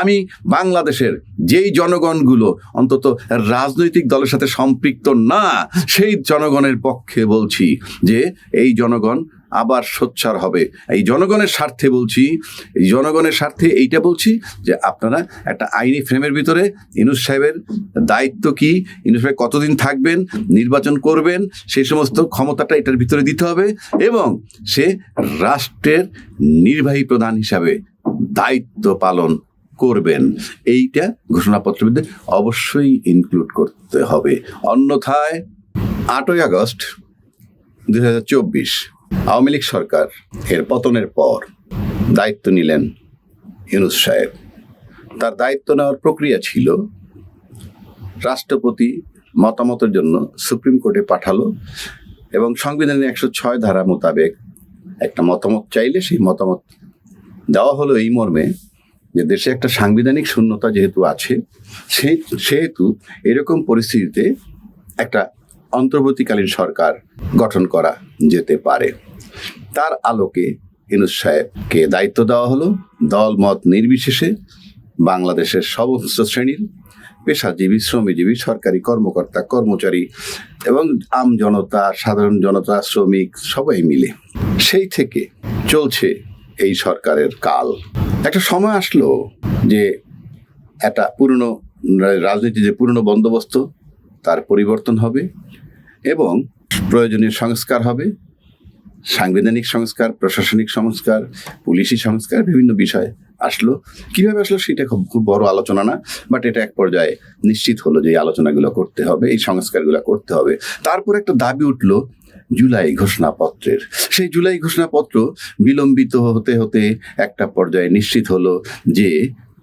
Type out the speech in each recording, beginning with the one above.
আমি বাংলাদেশের যেই জনগণগুলো অন্তত রাজনৈতিক দলের সাথে সম্পৃক্ত না, সেই জনগণের পক্ষে বলছি যে এই জনগণ আবার সোচ্চার হবে। এই জনগণের স্বার্থে বলছি, এই জনগণের স্বার্থে এইটা বলছি যে আপনারা একটা আইনি ফ্রেমের ভিতরে ইনুস সাহেবের দায়িত্ব কি, ইনুস সাহেব কতদিন থাকবেন, নির্বাচন করবেন, সেই সমস্ত ক্ষমতাটা এটার ভিতরে দিতে হবে এবং সে রাষ্ট্রের নির্বাহী প্রধান হিসাবে দায়িত্ব পালন করবেন। এইটা ঘোষণাপত্রের মধ্যে অবশ্যই ইনক্লুড করতে হবে। অন্যথায় আটই আগস্ট দুই হাজার চব্বিশ, আওয়ামী লীগ সরকার এর পতনের পর দায়িত্ব নিলেন ইউনুস সাহেব। তার দায়িত্ব নেওয়ার প্রক্রিয়া ছিল রাষ্ট্রপতি মতামতের জন্য সুপ্রিম কোর্টে পাঠালো এবং সংবিধানের একশো ছয় ধারা মোতাবেক একটা মতামত চাইলে সেই মতামত দেওয়া হলো এই মর্মে। যে দেশে একটা সাংবিধানিক শূন্যতা যেহেতু আছে, সেই, সেহেতু এরকম পরিস্থিতিতে একটা অন্তর্বর্তীকালীন সরকার গঠন করা যেতে পারে। তার আলোকে ইনুস সাহেবকে দায়িত্ব দেওয়া হলো দল মত নির্বিশেষে বাংলাদেশের সমস্ত শ্রেণির পেশাজীবী, শ্রমজীবী, সরকারি কর্মকর্তা, কর্মচারী এবং আম জনতা, সাধারণ জনতা, শ্রমিক সবাই মিলে। সেই থেকে চলছে এই সরকারের কাল। একটা সময় আসলো যে একটা পুরনো রাজনীতি, যে পুরনো বন্দোবস্ত, তার পরিবর্তন হবে এবং প্রয়োজনীয় সংস্কার হবে। সাংবিধানিক সংস্কার, প্রশাসনিক সংস্কার, পুলিশি সংস্কার, বিভিন্ন বিষয় আসলো। কীভাবে আসলো সেটা খুব খুব বড় আলোচনা না বাট এটা এক পর্যায়ে নিশ্চিত হলো যে এই আলোচনাগুলো করতে হবে, এই সংস্কারগুলো করতে হবে। তারপর একটা দাবি উঠল জুলাই ঘোষণাপত্রের। সেই জুলাই ঘোষণাপত্র বিলম্বিত হতে হতে একটা পর্যায়ে নিশ্চিত হলো যে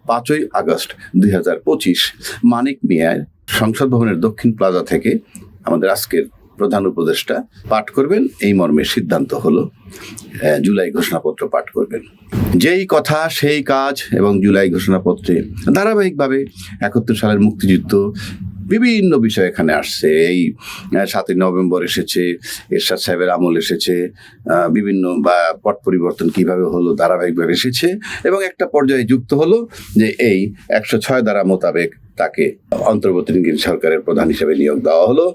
পাঁচই আগস্ট দুই হাজার পঁচিশ মানিক মিয়ার সংসদ ভবনের দক্ষিণ প্লাজা থেকে আমাদের আজকের প্রধান উপদেষ্টা পাঠ করবেন। এই মর্মে সিদ্ধান্ত হলো জুলাই ঘোষণাপত্র পাঠ করবেন। যেই কথা, সেই কাজ এবং জুলাই ঘোষণাপত্রে ধারাবাহিকভাবে একাত্তর সালের মুক্তিযুদ্ধ বিভিন্ন বিষয় এখানে আসছে। এই সাতই নভেম্বর এসেছে, এরশাদ সাহেবের আমল এসেছে বিভিন্ন, বা পট পরিবর্তন কীভাবে হলো, ধারাবাহিকভাবে এসেছে এবং একটা পর্যায়ে যুক্ত হলো যে এই একশো ছয় ধারা মোতাবেক তাকে অন্তর্বর্তীকালীন সরকারের প্রধান হিসেবে নিয়োগ দেওয়া হলো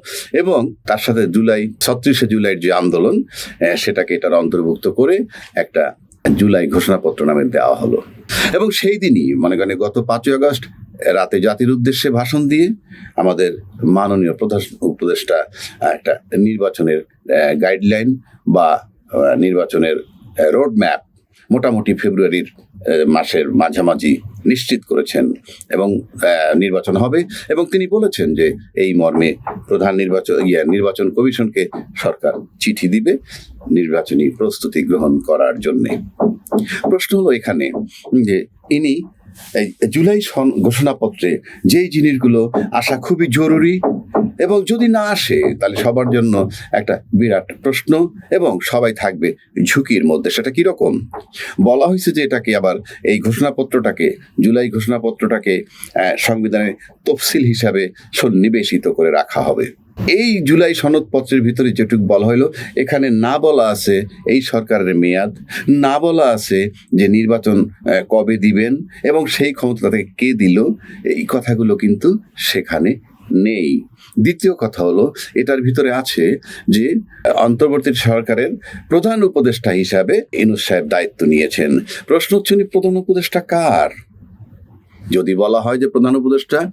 এবং তার সাথে জুলাই, ছত্রিশে জুলাইয়ের যে আন্দোলন সেটাকে এটার অন্তর্ভুক্ত করে একটা জুলাই ঘোষণাপত্র নামে দেওয়া হলো। এবং সেই দিনই, মনে গত পাঁচই আগস্ট রাতে জাতির উদ্দেশ্যে ভাষণ দিয়ে আমাদের মাননীয় প্রধান উপদেষ্টা একটা নির্বাচনের গাইডলাইন বা নির্বাচনের রোড ম্যাপ মোটামুটি ফেব্রুয়ারির মাসের মাঝামাঝি নিশ্চিত করেছেন এবং নির্বাচন হবে এবং তিনি বলেছেন যে এই মর্মে প্রধান নির্বাচন ইয়ে নির্বাচন কমিশনকে সরকার চিঠি দিবে নির্বাচনী প্রস্তুতি গ্রহণ করার জন্যে। প্রশ্ন হলো এখানে যে ইনি জুলাই ঘোষণাপত্রে যেই জিনিসগুলো আসা খুবই জরুরি এবং যদি না আসে তাহলে সবার জন্য একটা বিরাট প্রশ্ন এবং সবাই থাকবে ঝুঁকির মধ্যে। সেটা কীরকম বলা হয়েছে যে এটাকে আবার এই ঘোষণাপত্রটাকে জুলাই ঘোষণাপত্রটাকে আহ, সংবিধানের তফসিল হিসাবে সন্নিবেশিত করে রাখা হবে। এই জুলাই সনদপত্রের ভিতরে যেটুকু বলা হলো এখানে না বলা আছে এই সরকারের মেয়াদ, না বলা আছে যে নির্বাচন কবে দিবেন এবং সেই ক্ষমতা তাকে কে দিল, এই কথাগুলো কিন্তু সেখানে নেই। দ্বিতীয় কথা হলো, এটার ভিতরে আছে যে, অন্তর্বর্তী সরকারের প্রধান উপদেষ্টা হিসাবে ইনুস সাহেব দায়িত্ব নিয়েছেন। প্রশ্ন হচ্ছে প্রধান উপদেষ্টা কার? যদি বলা হয় যে প্রধান উপদেষ্টা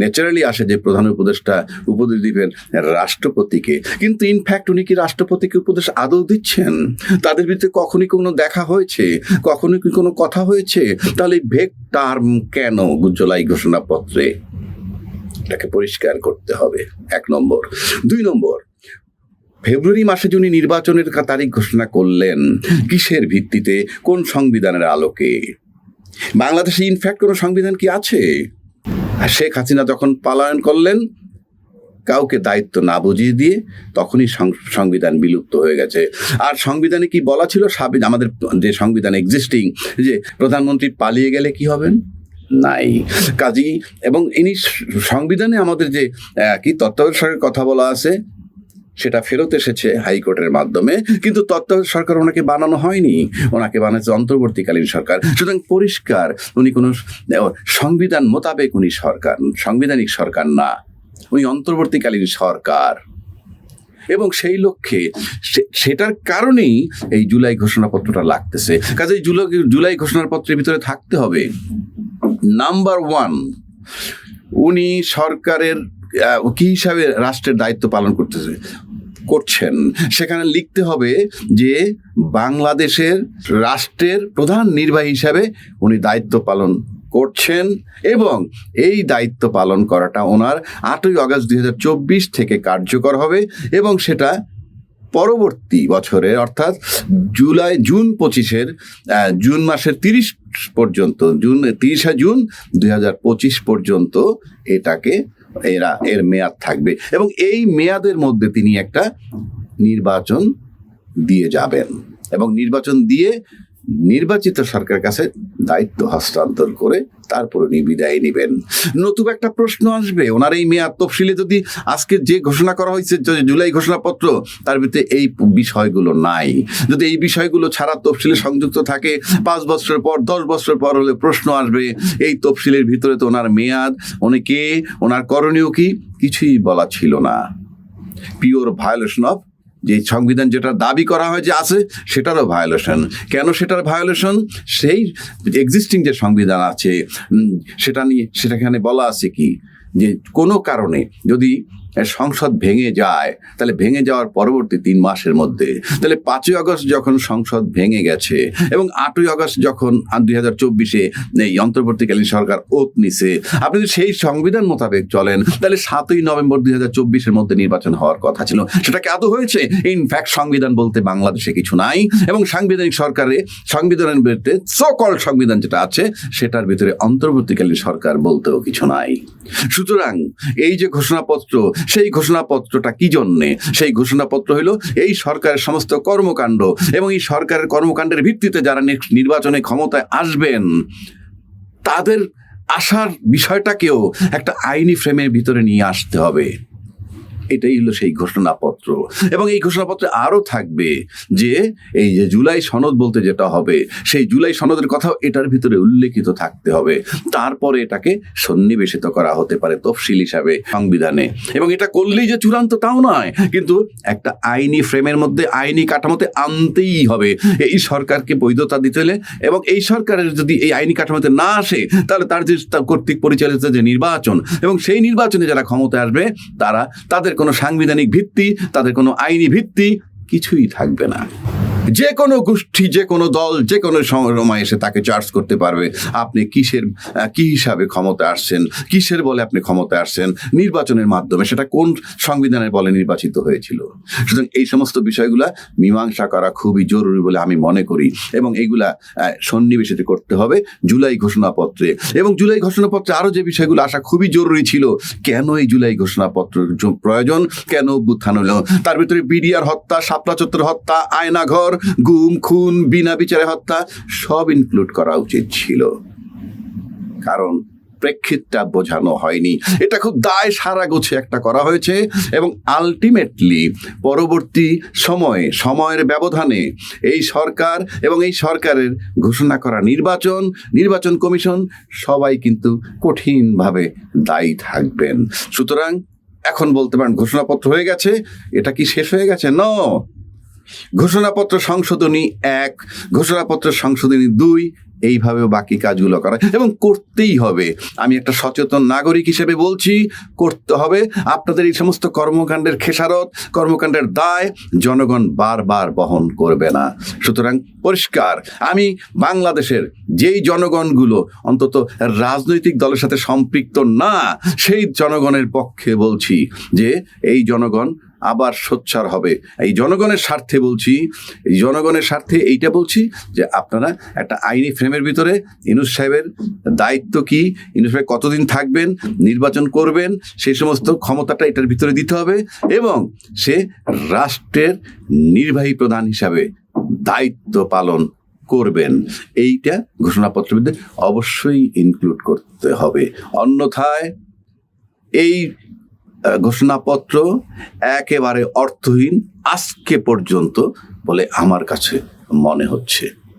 ন্যাচারালি আসে যে প্রধান উপদেষ্টা উপদেশ দিবেন রাষ্ট্রপতিকে। কিন্তু ইনফ্যাক্ট উনি কি রাষ্ট্রপতিকে উপদেশ আদৌ দিচ্ছেন? তাদের ভিতরে কখনই কোনো দেখা হয়েছে? কখনই কি কোনো কথা হয়েছে? তাহলে ভেগ টার্ম কেন জুলাই ঘোষণাপত্রে? এটাকে পরিষ্কার করতে হবে। এক নম্বর। দুই নম্বর। ফেব্রুয়ারি মাসে যিনি নির্বাচনের তারিখ ঘোষণা করলেন, কিসের ভিত্তিতে? কোন সংবিধানের আলোকে? বাংলাদেশে ইনফ্যাক্ট কোনো সংবিধান কি আছে? আর শেখ হাসিনা যখন পালায়ন করলেন, কাউকে দায়িত্ব না বুঝিয়ে দিয়ে তখনই সংবিধান বিলুপ্ত হয়ে গেছে। আর সংবিধানে কি বলা ছিল? আমাদের যে সংবিধান এক্সিস্টিং যে প্রধানমন্ত্রী পালিয়ে গেলে কি হবেন নাই। কাজী এবং ইনি সংবিধানে আমাদের যে কি তত্ত্বাবধায়ক কথা বলা আছে সেটা ফেরত এসেছে হাইকোর্টের মাধ্যমে, কিন্তু তত্ত্বাবধায়ক সরকার ওনাকে বানানো হয়নি। ওনাকে বানাচ্ছে অন্তর্বর্তীকালীন সরকার। সুতরাং পরিষ্কার, উনি কোনো সংবিধান মোতাবেক উনি সরকার, সাংবিধানিক সরকার না। উনি অন্তর্বর্তীকালীন সরকার। এবং সেই লক্ষ্যে সেটার কারণেই এই জুলাই ঘোষণাপত্রটা লাগতেছে। কাজে জুলাই জুলাই ঘোষণাপত্রের ভিতরে থাকতে হবে। নাম্বার ওয়ান, উনি সরকারের কি হিসাবে রাষ্ট্রের দায়িত্ব পালন করতেছে? করছেন। সেখানে লিখতে হবে যে বাংলাদেশের রাষ্ট্রের প্রধান নির্বাহী হিসাবে উনি দায়িত্ব পালন করছেন এবং এই দায়িত্ব পালন করাটা ওনার আটই আগস্ট দুই হাজার চব্বিশ থেকে কার্যকর হবে এবং সেটা পরবর্তী বছরে, অর্থাৎ জুলাই, জুন পঁচিশের জুন মাসের তিরিশ পর্যন্ত, জুন, তিরিশে জুন দুই হাজার পঁচিশ পর্যন্ত এটাকে এরা এর মেয়াদ থাকবে এবং এই মেয়াদের মধ্যে তিনি একটা নির্বাচন দিয়ে যাবেন এবং নির্বাচন দিয়ে নির্বাচিত সরকারের কাছে দায়িত্ব হস্তান্তর করে তারপরে উনি বিদায় নেবেন। নতুন একটা প্রশ্ন আসবে, ওনার এই মেয়াদ তফসিলে যদি আজকে যে ঘোষণা করা হয়েছে জুলাই ঘোষণাপত্র, তার ভিতরে এই বিষয়গুলো নাই। যদি এই বিষয়গুলো ছাড়া তফসিলে সংযুক্ত থাকে, পাঁচ বছর পর, দশ বছর পর হলে প্রশ্ন আসবে, এই তফসিলের ভিতরে তো ওনার মেয়াদ অনেকে ওনার করণীয় কি? কিছুই বলা ছিল না। পিওর ভায়োলেশন অফ যে সংবিধান যেটা দাবি করা হয় যে আছে, সেটারও ভায়োলেশন কেন সেটার ভায়োলেশন সেই এক্সিস্টিং যে সংবিধান আছে সেটা নিয়ে সেটাখানে বলা আছে কি? যে কোনো কারণে যদি সংসদ ভেঙে যায়, তাহলে ভেঙে যাওয়ার পরবর্তী তিন মাসের মধ্যে। তাহলে পাঁচই আগস্ট যখন সংসদ ভেঙে গেছে এবং আটই আগস্ট যখন দুই হাজার চব্বিশে এই অন্তর্বর্তীকালীন সরকার ওত নিছে, আপনি যদি সেই সংবিধান মোতাবেক চলেন, তাহলে সাতই নভেম্বর দুই হাজার চব্বিশের মধ্যে নির্বাচন হওয়ার কথা ছিল। সেটা আদৌ হয়েছে? ইনফ্যাক্ট সংবিধান বলতে বাংলাদেশে কিছু নাই এবং সাংবিধানিক সরকারে সংবিধানের ভিতরে সকল সংবিধান যেটা আছে, সেটার ভিতরে অন্তর্বর্তীকালীন সরকার বলতেও কিছু নাই। সুতরাং এই যে ঘোষণাপত্র সেই ঘোষণাপত্রটা কি জন্যে? সেই ঘোষণাপত্র হলো এই সরকারের সমস্ত কর্মকাণ্ড এবং এই সরকারের কর্মকাণ্ডের ভিত্তিতে যারা নির্বাচনে ক্ষমতায় আসবেন, তাদের আসার বিষয়টাকেও একটা আইনি ফ্রেমের ভিতরে নিয়ে আসতে হবে। এটাই হলো সেই ঘোষণাপত্র। এবং এই ঘোষণাপত্রে আরও থাকবে যে, এই যে জুলাই সনদ বলতে যেটা হবে, সেই জুলাই সনদের কথাও এটার ভিতরে উল্লেখিত থাকতে হবে। তারপরে এটাকে সন্নিবেশিত করা হতে পারে তফসিল হিসাবে সংবিধানে। এবং এটা করলেই যে চূড়ান্ত তাও নয়, কিন্তু একটা আইনি ফ্রেমের মধ্যে, আইনি কাঠামোতে আনতেই হবে। এই সরকারকে বৈধতা দিতে হলে এবং এই সরকারের যদি এই আইনি কাঠামোতে না আসে, তাহলে তার যে কর্তৃক পরিচালিত যে নির্বাচন, এবং সেই নির্বাচনে যারা ক্ষমতায় আসবে, তারা তাদের কোনো সাংবিধানিক ভিত্তি তাদের কোনো আইনি ভিত্তি কিছুই থাকবে না। যে কোনো গোষ্ঠী, যে কোনো দল, যে কোনো সময় এসে তাকে চার্জ করতে পারবে। আপনি কিসের কি হিসাবে ক্ষমতা আসছেন, কিসের বলে আপনি ক্ষমতা আসছেন, নির্বাচনের মাধ্যমে সেটা কোন সংবিধানের বলে নির্বাচিত হয়েছিল? সুতরাং এই সমস্ত বিষয়গুলা মীমাংসা করা খুবই জরুরি বলে আমি মনে করি এবং এইগুলা সন্নিবেশিত করতে হবে জুলাই ঘোষণাপত্রে। এবং জুলাই ঘোষণাপত্রে আরও যে বিষয়গুলো আসা খুবই জরুরি ছিল, কেন এই জুলাই ঘোষণাপত্র প্রয়োজন, কেন অভ্যুত্থান হলো? তার ভিতরে বিডিআর হত্যা, শাপলা চত্বর হত্যা, আয়নাঘর গুম, খুন, বিনা বিচারে হত্যা সব ইনক্লুড করা উচিত ছিল। কারণ প্রেক্ষিতটা বোঝানো হয়নি। এটা খুব দায় সারা গোছে একটা করা হয়েছে এবং আলটিমেটলি পরবর্তী সময়ে, সময়ের ব্যবধানে এই সরকার এবং এই সরকারের ঘোষণা করা নির্বাচন নির্বাচন কমিশন সবাই কিন্তু কঠিনভাবে দায়ী থাকবেন। সুতরাং এখন বলতে পারেন ঘোষণাপত্র হয়ে গেছে, এটা কি শেষ হয়ে গেছে? ন ঘোষণাপত্র সংশোধনী এক, ঘোষণাপত্র সংশোধনী দুই, এইভাবেও বাকি কাজগুলো করা এবং করতেই হবে। আমি একটা সচেতন নাগরিক হিসেবে বলছি, করতে হবে। আপনাদের এই সমস্ত কর্মকাণ্ডের খেসারত, কর্মকাণ্ডের দায় জনগণ বারবার বহন করবে না। সুতরাং পরিষ্কার, আমি বাংলাদেশের যেই জনগণগুলো অন্তত রাজনৈতিক দলের সাথে সম্পৃক্ত না, সেই জনগণের পক্ষে বলছি যে, এই জনগণ আবার সোচ্চার হবে। এই জনগণের স্বার্থে বলছি, এই জনগণের স্বার্থে এইটা বলছি যে আপনারা একটা আইনি ফ্রেমের ভিতরে ইনুস সাহেবের দায়িত্ব কি, ইনুস সাহেব কতদিন থাকবেন, নির্বাচন করবেন, সেই সমস্ত ক্ষমতাটা এটার ভিতরে দিতে হবে এবং সে রাষ্ট্রের নির্বাহী প্রধান হিসাবে দায়িত্ব পালন করবেন। এইটা ঘোষণাপত্রের মধ্যে অবশ্যই ইনক্লুড করতে হবে। অন্যথায় এই ঘোষণাপত্র একেবারে অর্থহীন আজকে পর্যন্ত বলে আমার কাছে মনে হচ্ছে।